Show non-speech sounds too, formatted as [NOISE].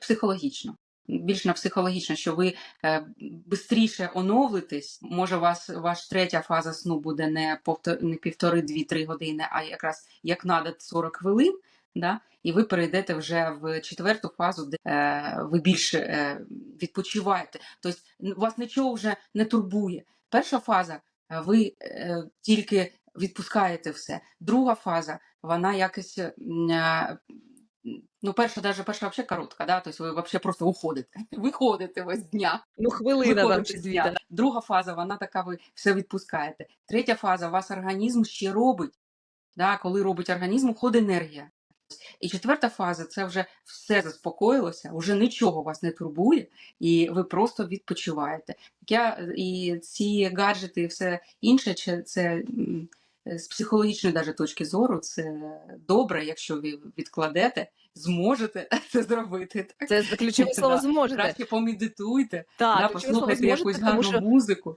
психологічно. Більш на психологічно, що ви е, швидше оновитесь. Може, у вас ваш третя фаза сну буде не повтор, не півтори, дві-три години, а якраз як надо 40 хвилин. Да? І ви перейдете вже в четверту фазу, де е, ви більше е, відпочиваєте. Тобто вас нічого вже не турбує. Перша фаза е, ви е, тільки відпускаєте все. Друга фаза, вона якось. Ну, перша, даже перша взагалі коротка, да? тобто ви взагалі просто уходите. [LAUGHS] Виходите ось дня. Ну, хвилина чи з дня. Друга фаза, вона така, ви все відпускаєте. Третя фаза, у вас організм ще робить. Да? Коли робить організм, уходить енергія. І четверта фаза це вже все заспокоїлося, вже нічого вас не турбує, і ви просто відпочиваєте. Я, і ці гаджети і все інше, це з психологічної даже точки зору, це добре, якщо ви відкладете, зможете [LAUGHS] це зробити. Так? Це ключове [LAUGHS] слово зможете. Краще помедитуйте, Так, да, послухайте якусь гарну музику.